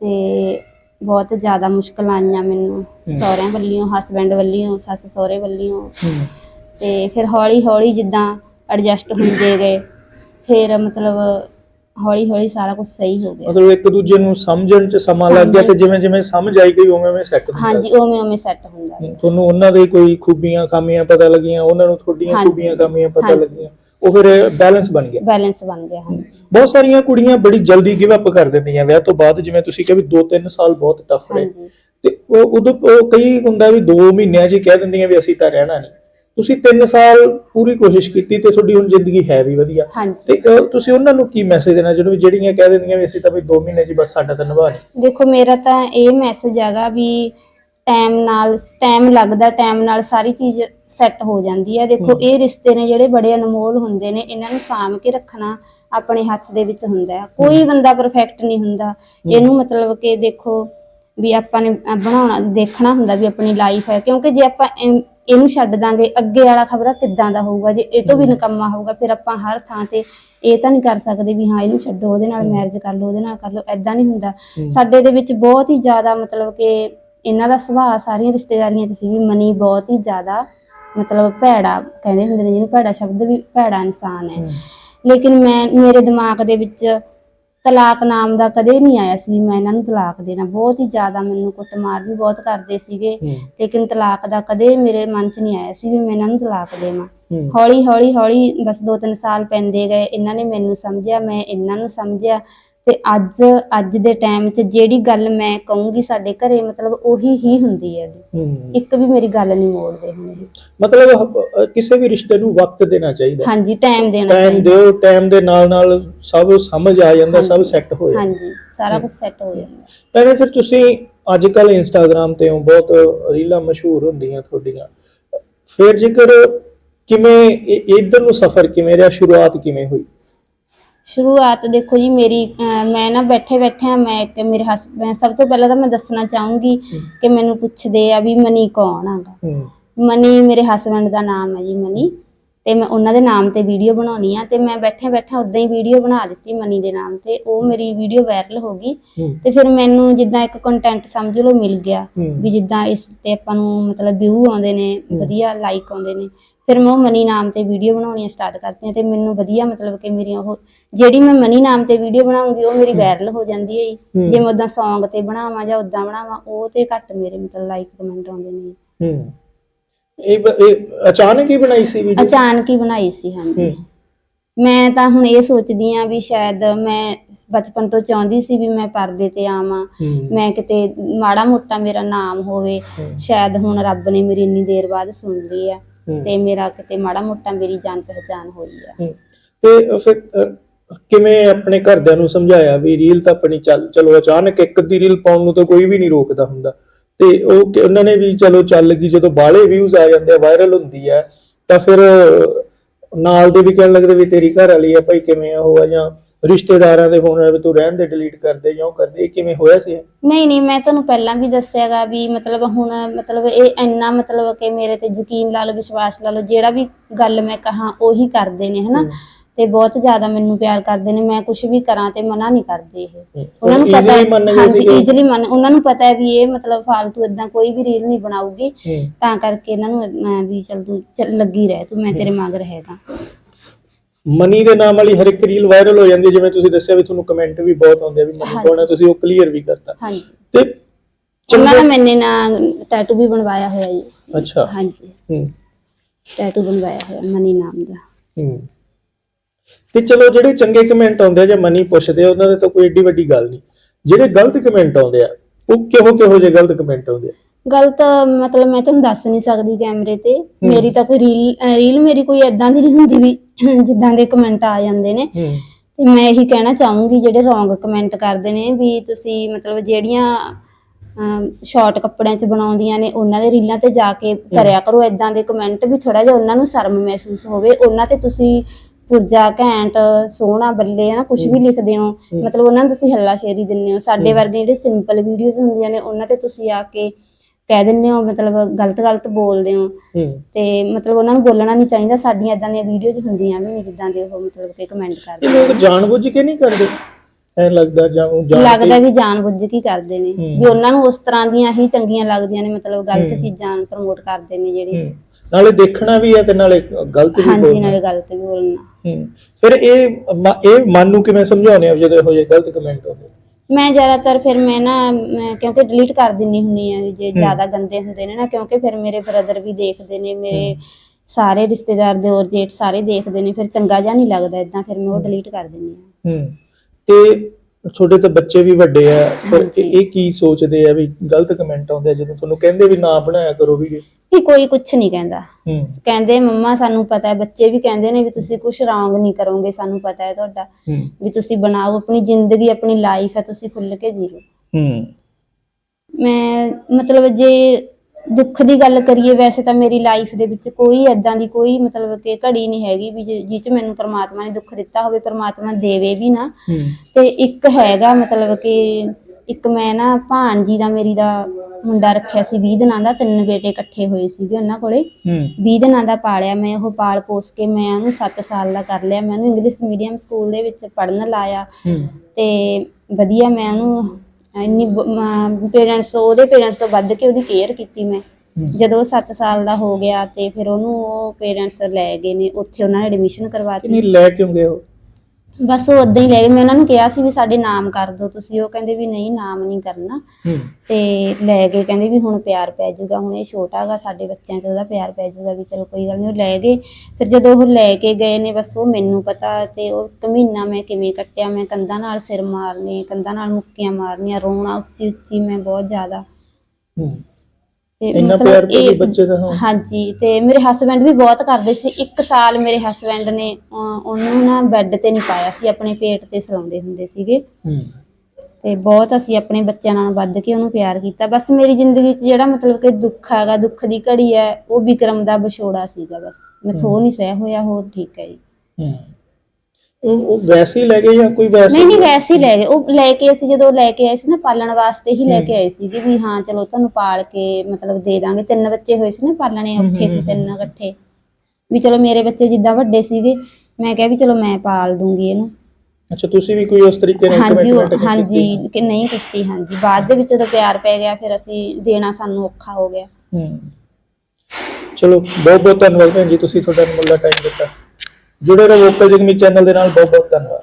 ਤੇ ਬਹੁਤ ਜ਼ਿਆਦਾ ਮੁਸ਼ਕਲਾਂ ਆਈਆਂ ਮੈਨੂੰ। ਸਹੁਰਿਆਂ ਵੱਲੋਂ ਹਸਬੈਂਡ ਵੱਲੋਂ ਸੱਸ ਸਹੁਰੇ ਵੱਲੋਂ। ਤੇ ਫਿਰ ਹੌਲੀ ਹੌਲੀ ਜਿੱਦਾਂ ਐਡਜਸਟ ਹੁੰਦੇ ਗਏ ਫਿਰ ਮਤਲਬ ਹੌਲੀ ਹੌਲੀ ਸਾਰਾ ਕੁਝ ਸਹੀ ਹੋ ਗਿਆ। ਮਤਲਬ ਇੱਕ ਦੂਜੇ ਨੂੰ ਸਮਝਣ ਚ ਸਮਾਂ ਲੱਗ ਗਿਆ ਤੇ। ਜਿਵੇਂ ਜਿਵੇਂ ਸਮਝ ਆਈ ਗਈ ਉਵੇਂ ਉਵੇਂ ਸੈੱਟ ਹੁੰਦਾ। ਹਾਂਜੀ ਉਵੇਂ ਉਵੇਂ ਸੈੱਟ ਹੁੰਦਾ। ਤੁਹਾਨੂੰ ਉਹਨਾਂ ਦੇ ਕੋਈ ਖੂਬੀਆਂ ਖਾਮੀਆਂ ਪਤਾ ਲੱਗੀਆਂ ਉਹਨਾਂ ਨੂੰ ਤੁਹਾਡੀਆਂ। ਖੂਬੀਆਂ ਖਾਮੀਆਂ ਪਤਾ। ਲੱਗੀਆਂ। ਉਹ ਫਿਰ ਬੈਲੈਂਸ ਬਣ ਗਿਆ। ਬੈਲੈਂਸ ਬਣ ਗਿਆ ਹਾਂਜੀ ਬਹੁਤ ਸਾਰੀਆਂ ਕੁੜੀਆਂ ਬੜੀ ਜਲਦੀ ਗਿਵ ਅਪ ਕਰ ਦਿੰਦੀਆਂ ਵਿਆਹ ਤੋਂ ਬਾਅਦ ਜਿਵੇਂ ਤੁਸੀਂ ਕਿਹਾ ਵੀ 2-3 ਸਾਲ ਬਹੁਤ ਟਫ ਰਹੇ। ਹਾਂਜੀ। ਤੇ ਉਹ ਉਦੋਂ ਉਹ ਕਈ ਹੁੰਦਾ ਵੀ 2 ਮਹੀਨਿਆਂ 'ਚ ਹੀ ਕਹਿ ਦਿੰਦੀਆਂ ਵੀ ਅਸੀਂ ਤਾਂ ਰਹਿਣਾ ਨਹੀਂ। ਤੁਸੀਂ 3 ਸਾਲ ਪੂਰੀ ਕੋਸ਼ਿਸ਼ ਕੀਤੀ ਤੇ ਤੁਹਾਡੀ ਹੁਣ ਜ਼ਿੰਦਗੀ ਹੈ ਵੀ ਵਧੀਆ। ਹਾਂਜੀ। ਤੇ ਅਹ, ਤੁਸੀਂ ਉਹਨਾਂ ਨੂੰ ਕੀ ਮੈਸੇਜ ਦੇਣਾ ਚਾਹੁੰਦੇ ਹੋ ਜਿਹੜੀਆਂ ਕਹਿ ਦਿੰਦੀਆਂ ਵੀ ਅਸੀਂ ਤਾਂ ਵੀ 2 ਮਹੀਨੇ 'ਚ ਹੀ ਬਸ ਸਾਡਾ ਤਾਂ ਨਿਭਾ ਨਹੀਂ ਦੇਖੋ ਮੇਰਾ ਤਾਂ ਇਹ ਮੈਸੇਜ ਹੈਗਾ ਵੀ ਟਾਈਮ ਨਾਲ ਟਾਈਮ ਲੱਗਦਾ ਟਾਈਮ ਨਾਲ ਸਾਰੀ ਚੀਜ਼ ਸੈੱਟ ਹੋ ਜਾਂਦੀ ਹੈ ਦੇਖੋ। ਇਹ ਰਿਸ਼ਤੇ ਨੇ ਜਿਹੜੇ ਬੜੇ ਅਨਮੋਲ ਹੁੰਦੇ ਨੇ ਇਹਨਾਂ ਨੂੰ ਸਾਂਭ ਕੇ ਰੱਖਣਾ ਆਪਣੇ ਹੱਥ ਦੇ ਵਿੱਚ ਹੁੰਦਾ ਹੈ ਕੋਈ ਬੰਦਾ ਪਰਫੈਕਟ ਨਹੀਂ ਹੁੰਦਾ ਇਹਨੂੰ ਮਤਲਬ ਕਿ ਦੇਖੋ ਵੀ ਆਪਾਂ ਨੇ ਬਣਾਉਣਾ ਦੇਖਣਾ ਹੁੰਦਾ ਵੀ ਆਪਣੀ ਲਾਈਫ ਹੈ ਕਿਉਂਕਿ ਜੇ ਆਪਾਂ ਇਹ- ਇਹਨੂੰ ਛੱਡ ਦਾਂਗੇ ਅੱਗੇ ਵਾਲਾ ਖਬਰਾਂ ਕਿੱਦਾਂ ਦਾ ਹੋਊਗਾ ਜੇ ਇਹ ਤੋਂ ਵੀ। ਨਕੰਮਾ ਹੋਊਗਾ ਫਿਰ ਆਪਾਂ ਹਰ ਥਾਂ ਤੇ ਇਹ ਤਾਂ ਨਹੀਂ ਕਰ ਸਕਦੇ ਵੀ ਹਾਂ ਇਹਨੂੰ ਛੱਡੋ ਉਹਦੇ ਨਾਲ। ਮੈਰਿਜ ਕਰ ਲਓ ਉਹਦੇ ਨਾਲ ਕਰ ਲਓ ਐਦਾਂ ਨਹੀਂ ਹੁੰਦਾ। ਸਾਡੇ ਦੇ ਵਿੱਚ ਬਹੁਤ ਹੀ ਜ਼ਿਆਦਾ ਮਤਲਬ ਕਿ ਇਹਨਾਂ ਦਾ ਸੁਭਾਅ ਸਾਰੀਆਂ ਰਿਸ਼ਤੇਦਾਰੀਆਂ 'ਚ ਸੀ ਵੀ ਮਨੀ ਬਹੁਤ ਹੀ ਜ਼ਿਆਦਾ ਮਤਲਬ ਭੈੜਾ ਕਹਿੰਦੇ ਹੁੰਦੇ ਨੇ ਜਿਹਨੂੰ ਭੈੜਾ ਸ਼ਬਦ ਵੀ ਭੈੜਾ ਇਨਸਾਨ ਹੈ। ਲੇਕਿਨ ਮੈਂ ਮੇਰੇ ਦਿਮਾਗ ਦੇ ਵਿੱਚ ਤਲਾਕ ਨਾਮ ਦਾ ਕਦੇ ਨਹੀਂ ਆਇਆ ਸੀ ਵੀ ਮੈਂ ਇਹਨਾਂ ਨੂੰ ਤਲਾਕ ਦੇਣਾ। ਬਹੁਤ ਹੀ ਜ਼ਿਆਦਾ ਮੈਨੂੰ ਕੁੱਟਮਾਰ ਵੀ ਬਹੁਤ ਕਰਦੇ ਸੀਗੇ। ਲੇਕਿਨ ਤਲਾਕ ਦਾ ਕਦੇ ਮੇਰੇ ਮਨ 'ਚ ਨਹੀਂ ਆਇਆ ਸੀ ਵੀ ਮੈਂ ਇਹਨਾਂ ਨੂੰ ਤਲਾਕ ਦੇਵਾਂ। ਹੌਲੀ ਹੌਲੀ ਹੌਲੀ ਬਸ 2-3 ਸਾਲ ਪੈਂਦੇ ਗਏ। ਇਹਨਾਂ ਨੇ ਮੈਨੂੰ ਸਮਝਿਆ ਮੈਂ ਇਹਨਾਂ ਨੂੰ ਸਮਝਿਆ। ਤੇ ਅੱਜ ਅੱਜ ਦੇ ਟਾਈਮ 'ਚ ਜਿਹੜੀ ਗੱਲ ਮੈਂ ਕਹੂੰਗੀ ਸਾਡੇ ਘਰੇ ਮਤਲਬ ਉਹੀ ਹੀ ਹੁੰਦੀ ਹੈ ਹੂੰ। ਇੱਕ ਵੀ ਮੇਰੀ ਗੱਲ ਨਹੀਂ ਮੋੜਦੇ ਹੁਣ ਇਹ। ਮਤਲਬ ਅਹ, ਕਿਸੇ ਵੀ ਰਿਸ਼ਤੇ ਨੂੰ ਵਕਤ ਦੇਣਾ ਚਾਹੀਦਾ। ਹਾਂਜੀ ਟਾਈਮ ਦੇਣਾ ਟਾਈਮ ਚਾਹੀਦਾ। ਦਿਓ ਟਾਈਮ ਦੇ ਨਾਲ ਨਾਲ ਸਭ ਸਮਝ ਆ ਜਾਂਦਾ ਸਭ ਹਾਂਜੀ। ਸੈੱਟ ਹੋ ਜਾਂਦਾ। ਹਾਂਜੀ ਸਾਰਾ ਕੁਝ ਸੈੱਟ ਹੋ ਜਾਂਦਾ। ਭੈਣੇ ਫਿਰ ਤੁਸੀਂ ਅੱਜ ਕੱਲ ਇੰਸਟਾਗ੍ਰam ਤੇ ਹੋ ਬਹੁਤ ਰੀਲਾਂ ਮਸ਼ਹੂਰ ਹੁੰਦੀਆਂ ਤੁਹਾਡੀਆਂ। ਫਿਰ ਜੇਕਰ ਕਿਵੇਂ ਇੱਧਰ ਨੂੰ ਸਫ਼ਰ ਕਿਵੇਂ ਰਿਹਾ ਸ਼ੁਰੂਆਤ ਕਿਵੇਂ ਹੋਈ? ਸ਼ੁਰੂਆਤ ਦੇਖੋ ਜੀ ਮੇਰੀ ਅਹ ਮੈਂ ਨਾ ਬੈਠੇ ਬੈਠਿਆਂ ਮੈਂ ਇੱਕ ਮੇਰੇ ਹਸਬੈਂਡ ਸਭ ਤੋਂ ਪਹਿਲਾਂ ਤਾਂ ਮੈਂ ਦੱਸਣਾ ਚਾਹੂੰਗੀ ਕਿ ਮੈਨੂੰ ਪੁੱਛਦੇ ਆ ਵੀ ਮਨੀ ਕੌਣ ਆਗਾ ਹੂੰ। ਮਨੀ ਮੇਰੇ ਹਸਬੈਂਡ ਦਾ ਨਾਮ ਹੈ ਜੀ ਮਨੀ। ਤੇ ਮੈਂ ਉਹਨਾਂ ਦੇ ਨਾਮ ਤੇ ਵੀਡੀਓ ਬਣਾਉਣੀ ਆ ਤੇ ਮੈਂ ਬੈਠੇ ਬੈਠੇ ਉਦਾਂ ਹੀ ਵੀਡੀਓ ਬਣਾ ਦਿੱਤੀ ਮਨੀ ਦੇ ਨਾਮ ਤੇ। ਉਹ ਮੇਰੀ ਵੀਡੀਓ ਵਾਇਰਲ ਹੋ ਗਈ। ਹੂੰ। ਤੇ ਫਿਰ ਮੈਨੂੰ ਜਿੱਦਾਂ ਇੱਕ ਕੰਟੈਂਟ ਸਮਝ ਲਓ ਮਿਲ ਗਿਆ ਹੂੰ। ਵੀ ਜਿੱਦਾਂ ਇਸ ਤੇ ਆਪਾਂ ਨੂੰ ਮਤਲਬ ਵਿਊ ਆਉਂਦੇ ਨੇ। ਵਧੀਆ ਲਾਈਕ ਆਉਂਦੇ ਨੇ। ਫਿਰ ਮੈਂ ਉਹ ਮਨੀ ਨਾਮ ਤੇ ਵੀਡੀਓ ਬਣਾਉਣੀਆਂ ਸਟਾਰਟ ਕਰਤੀਆਂ ਤੇ ਮੈਨੂੰ ਵਧੀਆ ਮਤਲਬ ਕਿ ਮੇਰੀਆਂ ਉਹ ਜਿਹੜੀ ਮੈਂ ਮਨੀ ਨਾਮ ਤੇ ਵੀਡੀਓ ਬਣਾਉਂਗੀ ਉਹ ਮੇਰੀ। ਵਾਇਰਲ ਹੋ ਜਾਂਦੀ ਹੈ ਜੀ। ਮੈਂ ਉਦਾਂ Song ਤੇ ਬਣਾਵਾਂ ਜਾਂ ਉਦਾਂ ਬਣਾਵਾਂ ਉਹ ਤੇ ਘੱਟ ਮੇਰੇ ਮਤਲਬ ਲਾਈਕ ਕਮੈਂਟ ਆਉਂਦੇ ਨੇ ਹੂੰ ਇਹ ਬ- ਇਹ ਅਚਾਨਕ ਹੀ ਬਣਾਈ ਸੀ ਵੀਡੀਓ ਅਚਾਨਕ ਹੀ ਬਣਾਈ ਸੀ ਹਾਂਜੀ ਹੂੰ ਮੈਂ ਤਾਂ ਹੁਣ ਇਹ ਸੋਚਦੀ ਆ ਵੀ ਸ਼ਾਇਦ ਮੈਂ ਬਚਪਨ ਤੋਂ ਚਾਹੁੰਦੀ ਸੀ ਵੀ ਮੈਂ ਪਰਦੇ ਤੇ ਆਵਾਂ ਹੂੰ ਮੈਂ ਕਿਤੇ ਮਾੜਾ ਮੋਟਾ ਮੇਰਾ ਨਾਮ ਹੋਵੇ ਹੂੰ। ਸ਼ਾਇਦ ਹੁਣ ਰੱਬ ਨੇ ਮੇਰੀ ਇੰਨੀ ਦੇਰ ਬਾਅਦ ਸੁਣ ਲਈ ਆ ਹੂੰ। ਤੇ ਮੇਰਾ ਕਿਤੇ ਮਾੜਾ ਮੋਟਾ ਮੇਰੀ ਜਾਣ ਪਹਿਚਾਨ ਹੋਈ ਆ ਹੂੰ। ਤੇ ਫਿਰ ਕਿਵੇਂ ਆਪਣੇ ਘਰਦਿਆਂ ਨੂੰ ਸਮਝਾਇਆ ਵੀ ਰੀਲ ਤਾਂ ਆਪਣੀ ਚੱਲ ਚਲੋ ਅਚਾਨਕ ਇੱਕ ਅੱਧੀ ਰੀਲ ਪਾਉਣ ਨੂੰ ਤਾਂ ਕੋਈ ਵੀ ਨਹੀਂ ਰੋਕਦਾ ਹੁੰਦਾ ਤੇ ਉਹ ਕਿ- ਉਹਨਾਂ ਨੇ ਵੀ ਚਲੋ ਚੱਲ ਗਈ ਜਦੋਂ ਬਾਹਲੇ ਵਿਊਜ਼ ਆ ਜਾਂਦੇ ਆ ਵਾਇਰਲ ਹੁੰਦੀ ਆ ਤਾਂ ਫਿਰ ਨਾਲ ਦੇ ਵੀ ਕਹਿਣ ਲੱਗਦੇ ਵੀ ਤੇਰੀ ਘਰ ਵਾਲੀ ਆ ਭਾਈ ਕਿਵੇਂ ਆ ਉਹ ਆ ਜਾਂ ਰਿਸ਼ਤੇਦਾਰਾਂ ਦੇ ਫੋਨ ਆਵੇ ਤੂੰ ਰਹਿਣ ਦੇ ਡਿਲੀਟ ਕਰ ਦੇ ਜਾਂ ਉਹ ਕਰ ਦੇ ਇਹ ਕਿਵੇਂ ਹੋਇਆ ਸੀ? ਨਹੀਂ ਨਹੀਂ ਮੈਂ ਤੁਹਾਨੂੰ ਪਹਿਲਾਂ ਵੀ ਦੱਸਿਆਗਾ ਵੀ ਮਤਲਬ ਹੁਣ ਮਤਲਬ ਇਹ ਇੰਨਾ ਮਤਲਬ ਕਿ ਮੇਰੇ ਤੇ ਯਕੀਨ ਲਾ ਲਓ ਵਿਸ਼ਵਾਸ ਲਾ ਲਓ ਜਿਹੜਾ ਵੀ ਗੱਲ ਮੈਂ ਕਹਾ ਉਹੀ ਕਰਦੇ ਨੇ ਹਨਾ। ਤੇ ਬਹੁਤ ਜ਼ਿਆਦਾ ਮੈਨੂੰ ਪਿਆਰ ਕਰਦੇ ਨੇ ਮੈਂ ਕੁਝ ਵੀ ਕਰਾਂ ਤੇ ਮਨਾ ਨਹੀਂ ਕਰਦੇ ਇਹ। ਉਹਨਾਂ ਨੂੰ ਪਤਾ easily ਮੰਨ ਗਏ ਹਾਂਜੀ ਸੀਗੇ? ਈਜ਼ੀਲੀ ਮੰਨ ਉਹਨਾਂ ਨੂੰ ਪਤਾ ਹੈ ਵੀ ਇਹ ਮਤਲਬ ਫालतू ਇਦਾਂ ਕੋਈ ਵੀ ਰੀਲ ਨਹੀਂ ਬਣਾਉਗੀ ਹੂੰ। ਤਾਂ ਕਰਕੇ ਇਹਨਾਂ ਨੂੰ ਮੈਂ ਵੀ ਚੱਲ ਤੂੰ ਚੱਲ ਲੱਗੀ ਰਹਿ ਤੂੰ ਮੈਂ ਤੇਰੇ ਮਗਰ ਹੈਗਾ ਮਨੀ ਦੇ ਨਾਮ ਵਾਲੀ ਹਰ ਇੱਕ ਰੀਲ ਵਾਇਰਲ ਹੋ ਜਾਂਦੀ ਹੈ, ਜਿਵੇਂ ਤੁਸੀਂ ਦੱਸਿਆ ਵੀ ਤੁਹਾਨੂੰ ਕਮੈਂਟ ਵੀ ਬਹੁਤ ਆਉਂਦੇ ਆ ਵੀ ਮਨੀ ਕੌਣ ਹੈ ਤੁਸੀਂ ਉਹ ਕਲੀਅਰ ਵੀ ਕਰਤਾ। ਹਾਂਜੀ। ਤੇ ਉਹਨਾਂ ਚੰਗੇ ਨੇ ਮੈਨੇ ਨਾ ਟੈਟੂ ਵੀ ਬਣਵਾਇਆ ਹੋਇਆ ਜੀ। ਅੱਛਾ। ਹਾਂਜੀ। ਹੂੰ। ਟੈਟੂ ਬਣਵਾਇਆ ਹੋਇਆ ਮਨੀ ਨਾਮ ਦਾ। ਹੂੰ। ਤੇ ਚਲੋ ਜਿਹੜੇ ਚੰਗੇ ਕਮੈਂਟ ਆਉਂਦੇ ਆ ਜਾਂ ਮਨੀ ਪੁੱਛਦੇ ਆ ਉਹਨਾਂ ਦੇ ਤਾਂ ਕੋਈ ਏਡੀ ਵੱਡੀ ਗੱਲ ਨਹੀਂ। ਜਿਹੜੇ ਗਲਤ ਕਮੈਂਟ ਆਉਂਦੇ ਆ ਉਹ ਕਿਹੋ ਕਿਹੋ ਜਿਹੇ ਗਲਤ ਕਮੈਂਟ ਆਉਂਦੇ ਆ? ਗਲਤ ਮਤਲਬ ਮੈਂ ਤੁਹਾਨੂੰ ਦੱਸ ਨਹੀਂ ਸਕਦੀ ਕੈਮਰੇ ਤੇ। ਮੇਰੀ ਤਾਂ ਕੋਈ ਰੀਲ ਰੀਲ ਮੇਰੀ ਕੋਈ ਐਦਾਂ ਦੀ ਨਹੀਂ ਹੁੰਦੀ ਵੀ ਜਿੱਦਾਂ ਦੇ ਕਮੈਂਟ ਆ ਜਾਂਦੇ ਨੇ। ਤੇ ਮੈਂ ਇਹੀ ਕਹਿਣਾ ਚਾਹੂੰਗੀ ਜਿਹੜੇ ਰੋਂਗ ਕਮੈਂਟ ਕਰਦੇ ਨੇ ਵੀ ਤੁਸੀਂ ਮਤਲਬ ਜਿਹੜੀਆਂ ਸ਼ਾਰਟ ਕੱਪੜਿਆਂ 'ਚ ਬਣਾਉਂਦੀਆਂ ਨੇ ਉਹਨਾਂ ਦੇ ਰੀਲਾਂ ਤੇ ਜਾ ਕੇ ਕਰਿਆ ਕਰੋ। ਐਦਾਂ ਦੇ ਕਮੈਂਟ ਵੀ ਥੋੜਾ ਜਿਹਾ ਉਹਨਾਂ ਨੂੰ ਸ਼ਰਮ ਮਹਿਸੂਸ ਹੋਵੇ ਉਹਨਾਂ ਤੇ ਤੁਸੀਂ ਪੁਰਜਾ ਘੈਂਟ ਸੋਹਣਾ ਬੱਲੇ ਹਨਾ ਕੁਝ ਵੀ ਲਿਖਦੇ ਹੋ ਮਤਲਬ ਉਹਨਾਂ ਨੂੰ ਤੁਸੀਂ ਹੱਲਾ ਸ਼ੇਰੀ ਦਿੰਦੇ ਹੋ। ਸਾਡੇ ਵਰਗੇ ਜਿਹੜੇ ਸਿੰਪਲ ਵੀਡੀਓਜ਼ ਹੁੰਦੀਆਂ ਨੇ ਉਹਨਾਂ ਤੇ ਤੁਸੀਂ ਆ ਕੇ ਕਹਿ ਦਿੰਦੇ ਹੋ ਮਤਲਬ ਗਲਤ ਗਲਤ ਬੋਲਦੇ ਹੋ। ਤੇ ਮਤਲਬ ਉਹਨਾਂ ਨੂੰ ਬੋਲਣਾ ਨਹੀਂ ਚਾਹੀਦਾ। ਸਾਡੀਆਂ ਇਦਾਂ ਦੀਆਂ ਵੀਡੀਓਜ਼ ਹੁੰਦੀਆਂ ਵੀ ਨਹੀਂ ਜਿੱਦਾਂ ਦੇ ਉਹ ਮਤਲਬ ਕਿ ਕਮੈਂਟ ਕਰਦੇ ਇਹ ਲੋਕ ਜਾਣਬੁੱਝ ਕੇ ਨਹੀਂ ਕਰਦੇ। ਐ ਲੱਗਦਾ ਜਾਂ ਉਹ ਜਾਣ ਲੱਗਦਾ ਵੀ ਜਾਣ ਬੁੱਝ ਕੇ ਕਰਦੇ ਨੇ। ਵੀ ਉਹਨਾਂ ਨੂੰ ਉਸ ਤਰ੍ਹਾਂ ਦੀਆਂ ਹੀ ਚੰਗੀਆਂ ਲੱਗਦੀਆਂ ਨੇ ਮਤਲਬ ਗਲਤ। ਚੀਜ਼ਾਂ ਪ੍ਰਮੋਟ ਕਰਦੇ ਨੇ ਜਿਹੜੇ। ਨਾਲੇ ਦੇਖਣਾ ਵੀ ਹੈ ਤੇ ਨਾਲੇ ਗਲਤ ਵੀ ਹਾਂਜੀ ਬੋਲਣਾ। ਨਾਲੇ ਗਲਤ ਵੀ ਬੋਲਣਾ। ਹੂੰ। ਫਿਰ ਇਹ ਮ- ਇਹ ਮਨ ਨੂੰ ਕਿਵੇਂ ਸਮਝਾਉਂਦੇ ਆ ਜਦੋਂ ਇਹੋ ਜਿਹੇ ਗਲਤ ਕਮੈਂਟ ਆਉਂਦੇ ਮੈਂ ਜ਼ਿਆਦਾਤਰ ਫਿਰ ਮੈਂ ਨਾ ਮੈਂ ਕਿਉਂਕਿ ਡਿਲੀਟ ਕਰ ਦਿੰਨੀ ਹੁੰਨੀ ਆ ਜੇ ਜ਼ਿਆਦਾ ਗੰਦੇ ਹੁੰਦੇ ਨੇ ਨਾ ਕਿਉਂਕਿ ਫਿਰ ਮੇਰੇ ਬ੍ਰਦਰ ਵੀ ਦੇਖਦੇ ਨੇ ਮੇਰੇ ਸਾਰੇ ਰਿਸ਼ਤੇਦਾਰ ਦੇ ਹੋਰ ਜੇਠ ਸਾਰੇ ਦੇਖਦੇ ਨੇ ਫਿਰ ਚੰਗਾ ਜਿਹਾ ਨਹੀਂ ਲੱਗਦਾ ਇਦਾਂ ਫਿਰ ਮੈਂ ਉਹ ਡਿਲੀਟ ਕਰ ਦਿੰਨੀ ਆ ਹੂੰ। ਤੇ ਤੁਹਾਡੇ ਤਾਂ ਬੱਚੇ ਵੀ ਵੱਡੇ ਆ ਹਾਂਜੀ। ਇਹ ਕੀ ਸੋਚਦੇ ਆ ਵੀ ਗਲਤ ਕਮੈਂਟ ਆਉਂਦੇ ਆ ਜਦੋਂ ਤੁਹਾਨੂੰ ਕਹਿੰਦੇ ਵੀ ਨਾ ਬਣਾਇਆ ਕਰੋ ਵੀਡੀਓ ਵੀ ਕੋਈ ਕੁਝ ਨਹੀਂ ਕਹਿੰਦਾ। ਹੂੰ। ਕਹਿੰਦੇ ਮੰਮਾ ਸਾਨੂੰ ਪਤਾ ਹੈ ਬੱਚੇ ਵੀ ਕਹਿੰਦੇ ਨੇ ਵੀ ਤੁਸੀਂ ਕੁਝ ਰੌਂਗ ਨਹੀਂ ਕਰੋਗੇ ਸਾਨੂੰ ਪਤਾ ਹੈ ਤੁਹਾਡਾ ਹੂੰ। ਵੀ ਤੁਸੀਂ ਬਣਾਓ ਆਪਣੀ ਜ਼ਿੰਦਗੀ ਆਪਣੀ ਲਾਈਫ ਹੈ ਤੁਸੀਂ ਖੁੱਲ ਕੇ ਜੀਓ। ਹੂੰ। ਮੈਂ ਮਤਲਬ ਜੇ ਦੁੱਖ ਦੀ ਗੱਲ ਕਰੀਏ ਵੈਸੇ ਤਾਂ ਮੇਰੀ ਲਾਈਫ ਦੇ ਵਿੱਚ ਕੋਈ ਐਦਾਂ ਦੀ ਕੋਈ ਮਤਲਬ ਕਿ ਘੜੀ ਨਹੀਂ ਹੈਗੀ ਵੀ ਜਿ ਚ ਮੈਨੂੰ ਪ੍ਰਮਾਤਮਾ ਨੇ ਦੁੱਖ ਦਿੱਤਾ ਹੋਵੇ ਪ੍ਰਮਾਤਮਾ ਦੇਵੇ ਵੀ ਨਾ। ਤੇ ਇੱਕ ਹੈਗਾ ਮਤਲਬ ਕਿ ਇੱਕ ਮੈਂ ਨਾ ਭਾਣਜੀ ਦਾ ਮੇਰੀ ਦਾ ਮੁੰਡਾ ਰੱਖਿਆ ਸੀ 20 ਦਿਨਾਂ ਦਾ ਤਿੰਨ ਬੇਟੇ ਇਕੱਠੇ ਹੋਏ ਸੀਗੇ ਉਹਨਾਂ ਕੋਲੇ। ਹੂੰ। 20 ਦਿਨਾਂ ਦਾ ਪਾਲਿਆ ਮੈਂ ਉਹ ਪਾਲ ਪੋਸ ਕੇ ਮੈਂ ਉਹਨੂੰ 7 ਸਾਲ ਦਾ ਕਰ ਲਿਆ ਮੈਂ ਉਹਨੂੰ ਇੰਗਲਿਸ਼ ਮੀਡੀਅਮ ਸਕੂਲ ਦੇ ਵਿੱਚ ਪੜ੍ਹਨ ਲਾਇਆ। ਹੂੰ। ਤੇ ਵਧੀਆ ਮੈਂ ਉਹਨੂੰ ਇੰਨੀ ਪੇਰੈਂਟਸ ਤੋਂ ਉਹਦੇ ਪੇਰੈਂਟਸ ਤੋਂ ਵੱਧ ਕੇ ਉਹਦੀ ਕੇਅਰ ਕੀਤੀ ਮੈਂ। ਜਦੋਂ ਉਹ 7 ਸਾਲ ਦਾ ਹੋ ਗਿਆ ਤੇ ਫਿਰ ਉਹਨੂੰ ਉਹ ਪੇਰੈਂਟਸ ਲੈ ਗਏ ਨੇ ਉੱਥੇ ਉਹਨਾਂ ਨੇ ਐਡਮਿਸ਼ਨ ਨਹੀਂ ਕਰਵਾਤੀ ਲੈ ਕਿਉਂ ਗਏ ਉਹ? ਬਸ ਉਹ ਉਦਾਂ ਹੀ ਲੈ ਗਏ। ਮੈਂ ਉਹਨਾਂ ਨੂੰ ਕਿਹਾ ਸੀ ਵੀ ਸਾਡੇ ਨਾਮ ਕਰ ਦਿਓ ਤੁਸੀਂ। ਉਹ ਕਹਿੰਦੇ ਵੀ ਨਹੀਂ ਨਾਮ ਨਹੀਂ ਕਰਨਾ। ਹੂੰ। ਤੇ ਲੈ ਗਏ। ਕਹਿੰਦੇ ਵੀ ਹੁਣ ਪਿਆਰ ਪੈ ਜਾਊਗਾ। ਹੁਣ ਇਹ ਛੋਟਾ ਗਾ ਸਾਡੇ ਬੱਚਿਆਂ 'ਚ ਉਹਦਾ ਪਿਆਰ ਪੈ ਜਾਊਗਾ ਵੀ ਚਲੋ ਕੋਈ ਗੱਲ ਨਹੀਂ। ਉਹ ਲੈ ਗਏ। ਫਿਰ ਜਦੋਂ ਉਹ ਲੈ ਕੇ ਗਏ ਨੇ ਬਸ ਉਹ ਮੈਨੂੰ ਪਤਾ ਤੇ ਉਹ ਇੱਕ ਮਹੀਨਾ ਮੈਂ ਕਿਵੇਂ ਕੱਟਿਆ। ਮੈਂ ਕੰਧਾਂ ਨਾਲ ਸਿਰ ਮਾਰਨੇ ਕੰਧਾਂ ਨਾਲ ਮੁੱਕੀਆਂ ਮਾਰਨੀਆਂ ਰੋਣਾ ਉੱਚੀ ਉੱਚੀ ਮੈਂ ਬਹੁਤ ਜ਼ਿਆਦਾ। ਹੂੰ। ਤੇ ਇੰਨਾ ਪਿਆਰ ਇਹ- ਬੱਚੇ ਦਾ ਹਾਂ ਹਾਂਜੀ ਤੇ ਮੇਰੇ ਹਸਬੰਡ ਵੀ ਬਹੁਤ ਕਰਦੇ ਸੀ। ਇੱਕ ਸਾਲ ਮੇਰੇ ਹਸਬੰਡ ਨੇ ਉਹਨੂੰ ਨਾ ਬੈੱਡ ਤੇ ਨਹੀਂ ਪਾਇਆ ਸੀ। ਆਪਣੇ ਪੇਟ ਤੇ ਸਲਾਉਂਦੇ ਹੁੰਦੇ ਸੀਗੇ। ਤੇ ਬਹੁਤ ਅਸੀਂ ਆਪਣੇ ਬੱਚਿਆਂ ਨਾਲ ਵੱਧ ਕੇ ਉਹਨੂੰ ਪਿਆਰ ਕੀਤਾ। ਬਸ ਮੇਰੀ ਜ਼ਿੰਦਗੀ 'ਚ ਜਿਹੜਾ ਮਤਲਬ ਕਿ ਦੁੱਖ ਹੈਗਾ ਦੁੱਖ ਦੀ ਘੜੀ ਹੈ ਉਹ ਵਿਕਰਮ ਦਾ ਵਿਛੋੜਾ ਸੀਗਾ ਬਸ। ਮੈਥੋਂ ਉਹ ਨਹੀਂ ਸਹਿ ਹੋਇਆ ਹੋਰ ਠੀਕ ਹੈ ਜੀ। ਹੂੰ। ਉਹ ਉਹ ਵੈਸੇ ਹੀ ਲੈ ਗਏ ਜਾਂ ਕੋਈ ਵੈਸੇ ਨਹੀਂ ਨਹੀਂ ਵੈਸੇ ਹੀ ਲੈ ਗਏ। ਉਹ ਲੈ ਕੇ ਅਸੀਂ ਜਦੋਂ ਲੈ ਕੇ ਆਏ ਸੀ ਨਾ ਪਾਲਣ ਵਾਸਤੇ ਹੀ ਲੈ ਕੇ ਆਏ ਸੀਗੇ ਵੀ ਹਾਂ ਚਲੋ ਤੁਹਾਨੂੰ ਪਾਲ ਕੇ ਮਤਲਬ ਦੇ ਦਾਂਗੇ। ਤਿੰਨ ਬੱਚੇ ਹੋਏ ਸੀ ਨਾ ਪਾਲਣੇ ਔਖੇ ਸੀ ਤਿੰਨ ਇਕੱਠੇ। ਵੀ ਚਲੋ ਮੇਰੇ ਬੱਚੇ ਜਿੱਦਾਂ ਵੱਡੇ ਸੀਗੇ ਮੈਂ ਕਿਹਾ ਵੀ ਚਲੋ ਮੈਂ ਪਾਲ ਦੂੰਗੀ ਇਹਨੂੰ। ਅੱਛਾ ਤੁਸੀਂ ਵੀ ਕੋਈ ਉਸ ਤਰੀਕੇ ਨਾਲ ਹਾਂਜੀ ਉਹ- commitment ਨਹੀਂ ਕੀਤੀ? ਹਾਂਜੀ ਕਿ ਨਹੀਂ ਕੀਤੀ ਹਾਂਜੀ। ਬਾਅਦ ਦੇ ਵਿੱਚ ਜਦੋਂ ਪਿਆਰ ਪੈ ਗਿਆ ਫਿਰ ਅਸੀਂ ਦੇਣਾ ਸਾਨੂੰ ਔਖਾ ਹੋ ਗਿਆ। ਹੂੰ। ਚਲੋ ਬਹੁਤ ਬਹੁਤ ਧੰਨਵਾਦ ਭੈਣ ਜੀ ਤੁਸੀਂ ਤੁਹਾਡਾ ਮੁੱਲਾ ਟਾਈਮ ਦਿੱਤਾ। ਜੁੜੇ ਰਹੋ ਵੋਕਲ ਜਗਮੀ ਚੈਨਲ ਦੇ ਨਾਲ। ਬਹੁਤ ਬਹੁਤ ਧੰਨਵਾਦ।